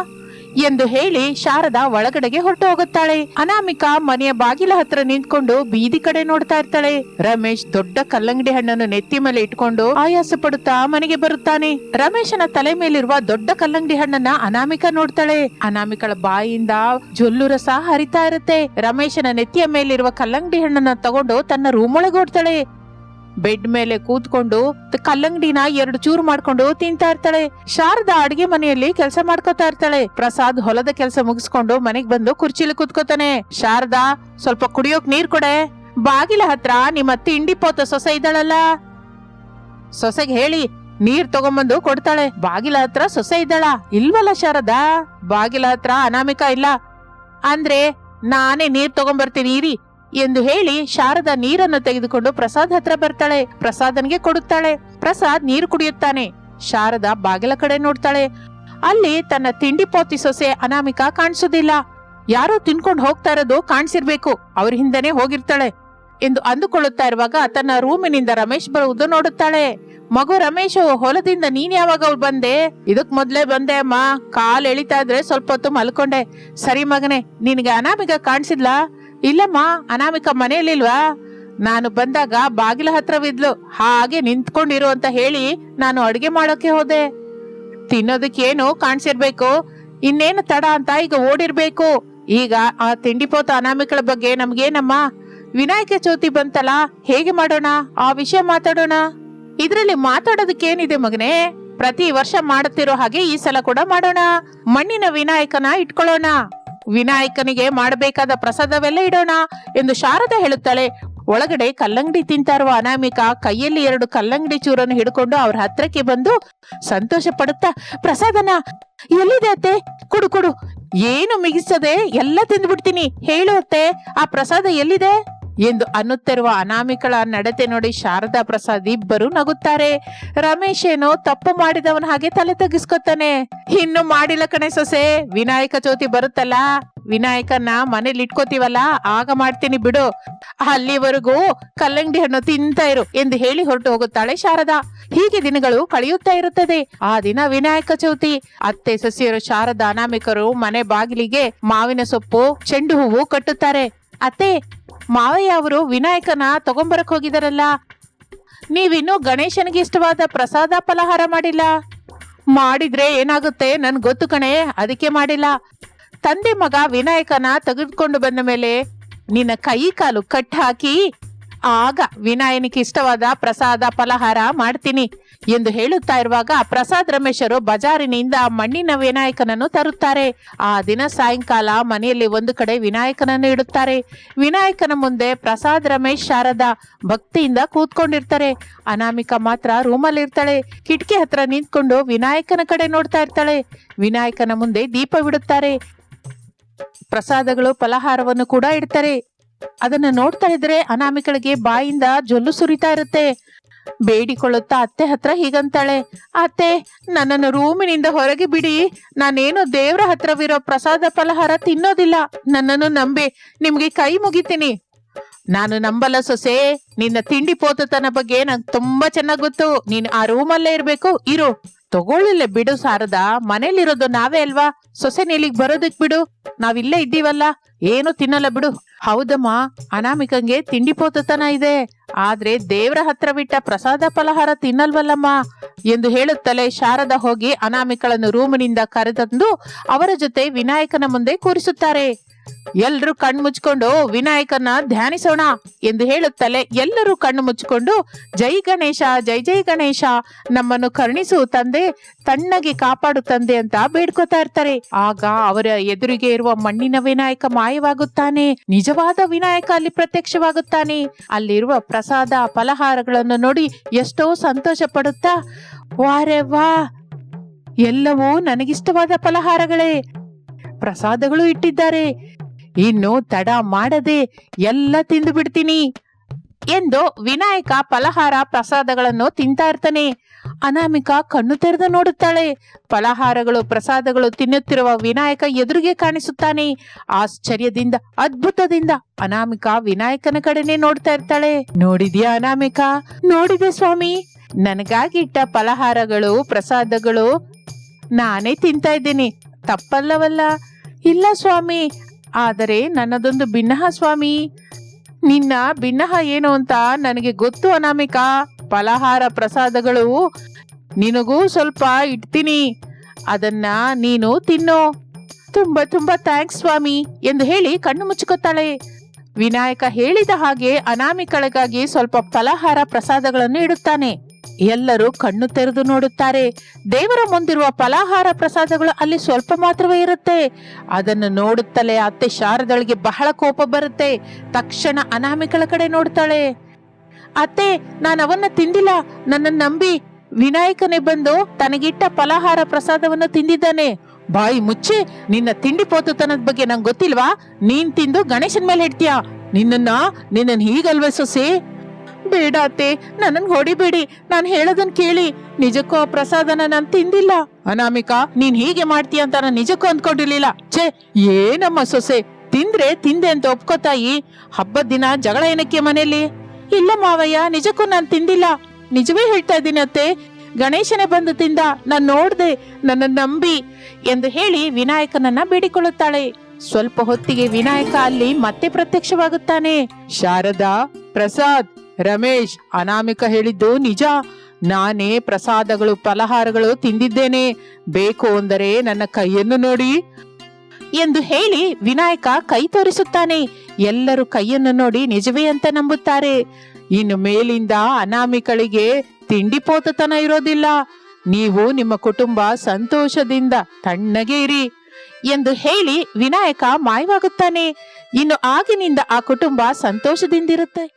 ಎಂದು ಹೇಳಿ ಶಾರದಾ ಒಳಗಡೆಗೆ ಹೊರಟು ಹೋಗುತ್ತಾಳೆ ಅನಾಮಿಕಾ ಮನೆಯ ಬಾಗಿಲ ಹತ್ರ ನಿಂತ್ಕೊಂಡು ಬೀದಿ ಕಡೆ ನೋಡ್ತಾ ಇರ್ತಾಳೆ. ರಮೇಶ್ ದೊಡ್ಡ ಕಲ್ಲಂಗಡಿ ಹಣ್ಣನ್ನು ನೆತ್ತಿ ಮೇಲೆ ಇಟ್ಕೊಂಡು ಆಯಾಸ ಪಡುತ್ತಾ ಮನೆಗೆ ಬರುತ್ತಾನೆ. ರಮೇಶನ ತಲೆ ಮೇಲಿರುವ ದೊಡ್ಡ ಕಲ್ಲಂಗಡಿ ಹಣ್ಣನ್ನ ಅನಾಮಿಕಾ ನೋಡ್ತಾಳೆ. ಅನಾಮಿಕಳ ಬಾಯಿಯಿಂದ ಜೊಲ್ಲು ರಸ ಹರಿತಾ ಇರುತ್ತೆ. ರಮೇಶನ ನೆತ್ತಿಯ ಮೇಲಿರುವ ಕಲ್ಲಂಗಡಿ ಹಣ್ಣನ್ನ ತಗೊಂಡು ತನ್ನ ರೂಮ್ ಒಳಗೆ ಓಡ್ತಾಳೆ. ಬೆಡ್ ಮೇಲೆ ಕೂತ್ಕೊಂಡು ಕಲ್ಲಂಗಡಿನ ಎರಡು ಚೂರು ಮಾಡ್ಕೊಂಡು ತಿಂತಾ ಇರ್ತಾಳೆ. ಶಾರದಾ ಅಡಿಗೆ ಮನೆಯಲ್ಲಿ ಕೆಲಸ ಮಾಡ್ಕೋತಾ ಇರ್ತಾಳೆ. ಪ್ರಸಾದ್ ಹೊಲದ ಕೆಲಸ ಮುಗಿಸ್ಕೊಂಡು ಮನೆಗ್ ಬಂದು ಕುರ್ಚಿಲಿ ಕೂತ್ಕೋತಾನೆ. ಶಾರದಾ, ಸ್ವಲ್ಪ ಕುಡಿಯೋಕ್ ನೀರ್ ಕೊಡೆ. ಬಾಗಿಲ ಹತ್ರ ನಿಮ್ಮ ತಿಂಡಿ ಪೋತ ಸೊಸೆ ಇದ್ದಾಳಲ್ಲ? ಸೊಸೆಗೆ ಹೇಳಿ, ನೀರ್ ತಗೊಂಬಂದು ಕೊಡ್ತಾಳೆ. ಬಾಗಿಲ ಹತ್ರ ಸೊಸೆ ಇದ್ದಾಳ? ಇಲ್ವಲ್ಲ ಶಾರದಾ? ಬಾಗಿಲ ಹತ್ರ ಅನಾಮಿಕ ಇಲ್ಲ. ಅಂದ್ರೆ ನಾನೇ ನೀರ್ ತಗೊಂಬರ್ತೀನಿ, ಇರಿ. ಎಂದು ಹೇಳಿ ಶಾರದ ನೀರನ್ನು ತೆಗೆದುಕೊಂಡು ಪ್ರಸಾದ್ ಹತ್ರ ಬರ್ತಾಳೆ. ಪ್ರಸಾದನ್ಗೆ ಕೊಡುತ್ತಾಳೆ. ಪ್ರಸಾದ್ ನೀರು ಕುಡಿಯುತ್ತಾನೆ. ಶಾರದ ಬಾಗಿಲ ಕಡೆ ನೋಡ್ತಾಳೆ. ಅಲ್ಲಿ ತನ್ನ ತಿಂಡಿ ಪೋತಿ ಸೊಸೆ ಅನಾಮಿಕಾ ಕಾಣಿಸೋದಿಲ್ಲ ಯಾರೋ ತಿನ್ಕೊಂಡು ಹೋಗ್ತಾ ಇರೋದು ಕಾಣಿಸಿರ್ಬೇಕು. ಅವ್ರ ಹಿಂದೆನೆ ಹೋಗಿರ್ತಾಳೆ ಎಂದು ಅಂದುಕೊಳ್ಳುತ್ತಾ ಇರುವಾಗ ತನ್ನ ರೂಮಿನಿಂದ ರಮೇಶ್ ಬರುವುದು ನೋಡುತ್ತಾಳೆ. ಮಗು ರಮೇಶ್, ಹೊಲದಿಂದ ನೀನ್ ಯಾವಾಗ ಬಂದೆ? ಇದಕ್ ಮೊದ್ಲೇ ಬಂದೆ ಅಮ್ಮ. ಕಾಲ್ ಎಳಿತಾ ಇದ್ರೆ ಸ್ವಲ್ಪ ಹೊತ್ತು ಮಲ್ಕೊಂಡೆ. ಸರಿ ಮಗನೆ, ನಿನ್ಗೆ ಅನಾಮಿಕ ಕಾಣಿಸಿದ್ಲಾ? ಇಲ್ಲಮ್ಮ, ಅನಾಮಿಕ ಮನೆಯಲ್ಲಿಲ್ವಾ? ನಾನು ಬಂದಾಗ ಬಾಗಿಲ ಹತ್ರವಿದ್ಲು ಹಾಗೆ ನಿಂತ್ಕೊಂಡಿರು ಅಂತ ಹೇಳಿ ನಾನು ಅಡಿಗೆ ಮಾಡೋಕೆ ಹೋದೆ. ತಿನ್ನೋದಕ್ಕೇನು ಕಾಣಿಸಿರ್ಬೇಕು. ಇನ್ನೇನು ತಡ ಅಂತ ಈಗ ಓಡಿರ್ಬೇಕು. ಈಗ ಆ ತಿಂಡಿ ಪೋತ ಅನಾಮಿಕಳ ಬಗ್ಗೆ ನಮ್ಗೇನಮ್ಮ? ವಿನಾಯಕ ಚೌತಿ ಬಂತಲ್ಲ, ಹೇಗೆ ಮಾಡೋಣ? ಆ ವಿಷಯ ಮಾತಾಡೋಣ. ಇದ್ರಲ್ಲಿ ಮಾತಾಡೋದಕ್ಕೇನಿದೆ ಮಗನೇ? ಪ್ರತಿ ವರ್ಷ ಮಾಡುತ್ತಿರೋ ಹಾಗೆ ಈ ಸಲ ಕೂಡ ಮಾಡೋಣ. ಮಣ್ಣಿನ ವಿನಾಯಕನ ಇಟ್ಕೊಳ್ಳೋಣ. ವಿನಾಯಕನಿಗೆ ಮಾಡಬೇಕಾದ ಪ್ರಸಾದವೆಲ್ಲ ಇಡೋಣ ಎಂದು ಶಾರದಾ ಹೇಳುತ್ತಾಳೆ. ಒಳಗಡೆ ಕಲ್ಲಂಗಡಿ ತಿಂತಾ ಇರುವ ಅನಾಮಿಕ ಕೈಯಲ್ಲಿ ಎರಡು ಕಲ್ಲಂಗಡಿ ಚೂರನ್ನು ಹಿಡ್ಕೊಂಡು ಅವ್ರ ಹತ್ರಕ್ಕೆ ಬಂದು ಸಂತೋಷ ಪಡುತ್ತಾ, ಪ್ರಸಾದನ, ಎಲ್ಲಿದೆ ಅತ್ತೆ? ಕೊಡು ಕೊಡು. ಏನು ಮಿಗಿಸದೆ ಎಲ್ಲ ತಿಂದ್ಬಿಡ್ತೀನಿ. ಹೇಳು ಅತ್ತೆ, ಆ ಪ್ರಸಾದ ಎಲ್ಲಿದೆ? ಎಂದು ಅನ್ನುತ್ತಿರುವ ಅನಾಮಿಕಳ ನಡತೆ ನೋಡಿ ಶಾರದಾ ಪ್ರಸಾದ್ ಇಬ್ಬರು ನಗುತ್ತಾರೆ. ರಮೇಶ್ ಏನೋ ತಪ್ಪು ಮಾಡಿದವನ ಹಾಗೆ ತಲೆ ತಗ್ಗಿಸ್ಕೊತಾನೆ. ಇನ್ನು ಮಾಡಿಲ್ಲ ಕಣೆ ಸೊಸೆ, ವಿನಾಯಕ ಚೌತಿ ಬರುತ್ತಲ್ಲ? ವಿನಾಯಕನ ಮನೇಲಿ ಇಟ್ಕೋತೀವಲ್ಲ? ಆಗ ಮಾಡ್ತೀನಿ ಬಿಡು. ಅಲ್ಲಿವರೆಗೂ ಕಲ್ಲಂಗಡಿ ಹಣ್ಣು ತಿಂತಾ ಇರು ಎಂದು ಹೇಳಿ ಹೊರಟು ಹೋಗುತ್ತಾಳೆ ಶಾರದಾ. ಹೀಗೆ ದಿನಗಳು ಕಳೆಯುತ್ತಾ ಇರುತ್ತದೆ. ಆ ದಿನ ವಿನಾಯಕ ಚೌತಿ ಅತ್ತೆ, ಸೊಸೆಯರು, ಶಾರದಾ, ಅನಾಮಿಕರು ಮನೆ ಬಾಗಿಲಿಗೆ ಮಾವಿನ ಸೊಪ್ಪು, ಚೆಂಡು ಹೂವು ಕಟ್ಟುತ್ತಾರೆ. ಅತ್ತೆ ಮಾವಯ್ಯ ಅವರು, ವಿನಾಯಕನ ತಗೊಂಬರಕ್ ಹೋಗಿದಾರಲ್ಲ. ನೀವಿನ್ನೂ ಗಣೇಶನಿಗೆ ಇಷ್ಟವಾದ ಪ್ರಸಾದ ಫಲಹಾರ ಮಾಡಿಲ್ಲ. ಮಾಡಿದ್ರೆ ಏನಾಗುತ್ತೆ ನನ್ ಗೊತ್ತು ಕಣೆ, ಅದಕ್ಕೆ ಮಾಡಿಲ್ಲ. ತಂದೆ ಮಗ ವಿನಾಯಕನ ತೆಗೆದುಕೊಂಡು ಬಂದ ಮೇಲೆ ನಿನ್ನ ಕೈ ಕಾಲು ಕಟ್ ಹಾಕಿ ಆಗ ವಿನಾಯನಿಗೆ ಇಷ್ಟವಾದ ಪ್ರಸಾದ ಫಲಹಾರ ಮಾಡ್ತೀನಿ ಎಂದು ಹೇಳುತ್ತಾ ಇರುವಾಗ ಪ್ರಸಾದ್ ರಮೇಶರು ಬಜಾರಿನಿಂದ ಮಣ್ಣಿನ ವಿನಾಯಕನನ್ನು ತರುತ್ತಾರೆ. ಆ ದಿನ ಸಾಯಂಕಾಲ ಮನೆಯಲ್ಲಿ ಒಂದು ಕಡೆ ವಿನಾಯಕನನ್ನು ಇಡುತ್ತಾರೆ. ವಿನಾಯಕನ ಮುಂದೆ ಪ್ರಸಾದ್ ರಮೇಶ್ ಶಾರದಾ ಭಕ್ತಿಯಿಂದ ಕೂತ್ಕೊಂಡಿರ್ತಾರೆ. ಅನಾಮಿಕ ಮಾತ್ರ ರೂಮಲ್ಲಿ ಇರ್ತಾಳೆ. ಕಿಟಕಿ ಹತ್ರ ನಿಂತ್ಕೊಂಡು ವಿನಾಯಕನ ಕಡೆ ನೋಡ್ತಾ ಇರ್ತಾಳೆ. ವಿನಾಯಕನ ಮುಂದೆ ದೀಪ ಬಿಡುತ್ತಾರೆ. ಪ್ರಸಾದಗಳು ಫಲಹಾರವನ್ನು ಕೂಡ ಇಡ್ತಾರೆ. ಅದನ್ನ ನೋಡ್ತಾ ಇದ್ರೆ ಅನಾಮಿಕಳಿಗೆ ಬಾಯಿಂದ ಜೊಲ್ಲು ಸುರಿತಾ ಇರುತ್ತೆ. ಬೇಡಿಕೊಳ್ಳುತ್ತಾ ಅತ್ತೆ ಹತ್ರ ಹೀಗಂತಾಳೆ, ಅತ್ತೆ, ನನ್ನನ್ನು ರೂಮಿನಿಂದ ಹೊರಗೆ ಬಿಡಿ. ನಾನೇನು ದೇವ್ರ ಹತ್ರವಿರೋ ಪ್ರಸಾದ ಫಲಹಾರ ತಿನ್ನೋದಿಲ್ಲ. ನನ್ನನ್ನು ನಂಬಿ ನಿಮ್ಗೆ ಕೈ ಮುಗಿತೀನಿ. ನಾನು ನಂಬಲ್ಲ ಸೊಸೆ. ನಿನ್ನ ತಿಂಡಿ ಪೋತತನ ಬಗ್ಗೆ ನಂಗೆ ತುಂಬಾ ಚೆನ್ನಾಗ್ ಗೊತ್ತು. ನೀನ್ ಆ ರೂಮಲ್ಲೇ ಇರ್ಬೇಕು. ಇರು. ತಗೊಳ್ಳಿಲ್ಲ ಬಿಡು ಸಾರದ ಮನೇಲಿರೋದು ನಾವೇ ಅಲ್ವಾ? ಸೊಸೆ ನೀಲಿಗ್ ಬರೋದಕ್ ಬಿಡು. ನಾವಿಲ್ಲೇ ಇದ್ದೀವಲ್ಲ. ಏನು ತಿನ್ನಲ್ಲ ಬಿಡು. ಹೌದಮ್ಮ, ಅನಾಮಿಕಂಗೆ ತಿಂಡಿ ಪೋತತನ ಇದೆ. ಆದ್ರೆ ದೇವ್ರ ಹತ್ರ ಬಿಟ್ಟ ಪ್ರಸಾದ ಫಲಹಾರ ತಿನ್ನಲ್ವಲ್ಲಮ್ಮ? ಎಂದು ಹೇಳುತ್ತಲೇ ಶಾರದ ಹೋಗಿ ಅನಾಮಿಕಳನ್ನು ರೂಮಿನಿಂದ ಕರೆತಂದು ಅವರ ಜೊತೆ ವಿನಾಯಕನ ಮುಂದೆ ಕೂರಿಸುತ್ತಾರೆ. ಎಲ್ರು ಕಣ್ಣು ಮುಚ್ಕೊಂಡು ವಿನಾಯಕನ ಧ್ಯಾನಿಸೋಣ ಎಂದು ಹೇಳುತ್ತಲೇ ಎಲ್ಲರೂ ಕಣ್ಣು ಮುಚ್ಕೊಂಡು, ಜೈ ಗಣೇಶ, ಜೈ ಜೈ ಗಣೇಶ, ನಮ್ಮನ್ನು ಕರುಣಿಸು ತಂದೆ, ತಣ್ಣಗೆ ಕಾಪಾಡು ತಂದೆ ಅಂತ ಬೇಡ್ಕೋತಾ ಇರ್ತಾರೆ. ಆಗ ಅವರ ಎದುರಿಗೆ ಇರುವ ಮಣ್ಣಿನ ವಿನಾಯಕ ಮಾಯವಾಗುತ್ತಾನೆ. ನಿಜವಾದ ವಿನಾಯಕ ಅಲ್ಲಿ ಪ್ರತ್ಯಕ್ಷವಾಗುತ್ತಾನೆ. ಅಲ್ಲಿರುವ ಪ್ರಸಾದ, ಫಲಹಾರಗಳನ್ನು ನೋಡಿ ಎಷ್ಟೋ ಸಂತೋಷ ಪಡುತ್ತಾ ವಾರೆ ವಾ ಎಲ್ಲವೂ ನನಗಿಷ್ಟವಾದ ಫಲಹಾರಗಳೇ ಪ್ರಸಾದಗಳು ಇಟ್ಟಿದ್ದಾರೆ. ಇನ್ನು ತಡ ಮಾಡದೆ ಎಲ್ಲ ತಿಂದು ಬಿಡ್ತೀನಿ ಎಂದು ವಿನಾಯಕ ಫಲಹಾರ ಪ್ರಸಾದಗಳನ್ನು ತಿಂತಾ ಇರ್ತಾನೆ. ಅನಾಮಿಕಾ ಕಣ್ಣು ತೆರೆದು ನೋಡುತ್ತಾಳೆ. ಫಲಹಾರಗಳು, ಪ್ರಸಾದಗಳು ತಿನ್ನುತ್ತಿರುವ ವಿನಾಯಕ ಎದುರಿಗೆ ಕಾಣಿಸುತ್ತಾನೆ. ಆಶ್ಚರ್ಯದಿಂದ, ಅದ್ಭುತದಿಂದ ಅನಾಮಿಕಾ ವಿನಾಯಕನ ಕಡೆನೆ ನೋಡ್ತಾ ಇರ್ತಾಳೆ. ನೋಡಿದ್ಯಾ ಅನಾಮಿಕಾ? ನೋಡಿದೆ ಸ್ವಾಮಿ. ನನಗಾಗಿಟ್ಟ ಫಲಹಾರಗಳು, ಪ್ರಸಾದಗಳು ನಾನೇ ತಿಂತಾ ಇದ್ದೀನಿ. ತಪ್ಪಲ್ಲವಲ್ಲ. ಇಲ್ಲ ಸ್ವಾಮಿ, ಆದರೆ ನನ್ನದೊಂದು ಭಿನ್ನಹ ಸ್ವಾಮಿ. ನಿನ್ನ ಭಿನ್ನಹ ಏನು ಅಂತ ನನಗೆ ಗೊತ್ತು ಅನಾಮಿಕಾ. ಫಲಹಾರ ಪ್ರಸಾದಗಳು ನಿನಗೂ ಸ್ವಲ್ಪ ಇಡ್ತೀನಿ. ಅದನ್ನ ನೀನು ತಿನ್ನು. ತುಂಬಾ ತುಂಬಾ ಥ್ಯಾಂಕ್ಸ್ ಸ್ವಾಮಿ ಎಂದು ಹೇಳಿ ಕಣ್ಣು ಮುಚ್ಚುಕೊತ್ತಾಳೆ ವಿನಾಯಕ ಹೇಳಿದ ಹಾಗೆ ಅನಾಮಿಕಳಿಗಾಗಿ ಸ್ವಲ್ಪ ಫಲಹಾರ ಪ್ರಸಾದಗಳನ್ನು ಇಡುತ್ತಾನೆ. ಎಲ್ಲರೂ ಕಣ್ಣು ತೆರೆದು ನೋಡುತ್ತಾರೆ. ದೇವರ ಮುಂದಿರುವ ಫಲಾಹಾರ ಪ್ರಸಾದಗಳು ಅಲ್ಲಿ ಸ್ವಲ್ಪ ಮಾತ್ರವೇ ಇರುತ್ತೆ. ಅದನ್ನು ನೋಡುತ್ತಲೇ ಅತ್ತೆ ಶಾರದಳಿಗೆ ಬಹಳ ಕೋಪ ಬರುತ್ತೆ. ತಕ್ಷಣ ಅನಾಮಿಕಳ ಕಡೆ ನೋಡ್ತಾಳೆ. ಅತ್ತೆ, ನಾನು ಅವನ್ನ ತಿಂದಿಲ್ಲ. ನನ್ನ ನಂಬಿ. ವಿನಾಯಕನೇ ಬಂದು ತನಗಿಟ್ಟ ಫಲಾಹಾರ ಪ್ರಸಾದವನ್ನು ತಿಂದಿದ್ದಾನೆ. ಬಾಯಿ ಮುಚ್ಚಿ, ನಿನ್ನ ತಿಂಡಿ ಪೋತುತನದ ಬಗ್ಗೆ ನಂಗೆ ಗೊತ್ತಿಲ್ವಾ? ನೀನ್ ತಿಂದು ಗಣೇಶನ್ ಮೇಲೆ ಹಿಡ್ತೀಯ ನಿನ್ನನ್ನ ನಿನ್ನನ್ನು ಹೀಗಲ್ವೇ ಸೊಸೆ ಬೇಡ ಅತ್ತೆ, ನನ್ನನ್ ಹೊಡಿಬೇಡಿ. ನಾನು ಹೇಳೋದನ್ ಕೇಳಿ. ನಿಜಕ್ಕೂ ಆ ಪ್ರಸಾದನ ನಾನು ತಿಂದಿಲ್ಲ. ಅನಾಮಿಕಾ, ನೀನ್ ಹೀಗೆ ಮಾಡ್ತೀಯ ಅಂತ ನಾನು ನಿಜಕ್ಕೂ ಅಂದ್ಕೊಂಡಿರ್ಲಿಲ್ಲ. ಛೇ, ಏನಮ್ಮ ಸೊಸೆ. ತಿಂದ್ರೆ ತಿಂದೆ ಅಂತ ಒಪ್ಕೋತಾಯಿ ಹಬ್ಬದ ದಿನ ಜಗಳ ಏನಕ್ಕೆ ಮನೆಯಲ್ಲಿ? ಇಲ್ಲ ಮಾವಯ್ಯ, ನಿಜಕ್ಕೂ ನಾನು ತಿಂದಿಲ್ಲ. ನಿಜವೇ ಹೇಳ್ತಾ ಇದ್ದೀನಿ ಅತ್ತೆ. ಗಣೇಶನೇ ಬಂದು ತಿಂದ. ನಾನ್ ನೋಡ್ದೆ ನನ್ನ ನಂಬಿ ಎಂದು ಹೇಳಿ ವಿನಾಯಕನನ್ನ ಬೇಡಿಕೊಳ್ಳುತ್ತಾಳೆ. ಸ್ವಲ್ಪ ಹೊತ್ತಿಗೆ ವಿನಾಯಕ ಅಲ್ಲಿ ಮತ್ತೆ ಪ್ರತ್ಯಕ್ಷವಾಗುತ್ತಾನೆ. ಶಾರದಾ, ಪ್ರಸಾದ್. ರಮೇಶ್ ಅನಾಮಿಕ ಹೇಳಿದ್ದು ನಿಜ. ನಾನೇ ಪ್ರಸಾದಗಳು, ಫಲಹಾರಗಳು ತಿಂದಿದ್ದೇನೆ. ಬೇಕು ಅಂದರೆ ನನ್ನ ಕೈಯನ್ನು ನೋಡಿ. ಎಂದು ಹೇಳಿ ವಿನಾಯಕ ಕೈ ತೋರಿಸುತ್ತಾನೆ. ಎಲ್ಲರೂ ಕೈಯನ್ನು ನೋಡಿ ನಿಜವೇ ಅಂತ ನಂಬುತ್ತಾರೆ. ಇನ್ನು ಮೇಲಿಂದ ಅನಾಮಿಕಳಿಗೆ ತಿಂಡಿ ಪೋತತನ ಇರೋದಿಲ್ಲ. ನೀವು ನಿಮ್ಮ ಕುಟುಂಬ ಸಂತೋಷದಿಂದ ತಣ್ಣಗೆ ಇರಿ ಎಂದು ಹೇಳಿ ವಿನಾಯಕ ಮಾಯವಾಗುತ್ತಾನೆ. ಇನ್ನು ಆಗಿನಿಂದ ಆ ಕುಟುಂಬ ಸಂತೋಷದಿಂದಿರುತ್ತೆ.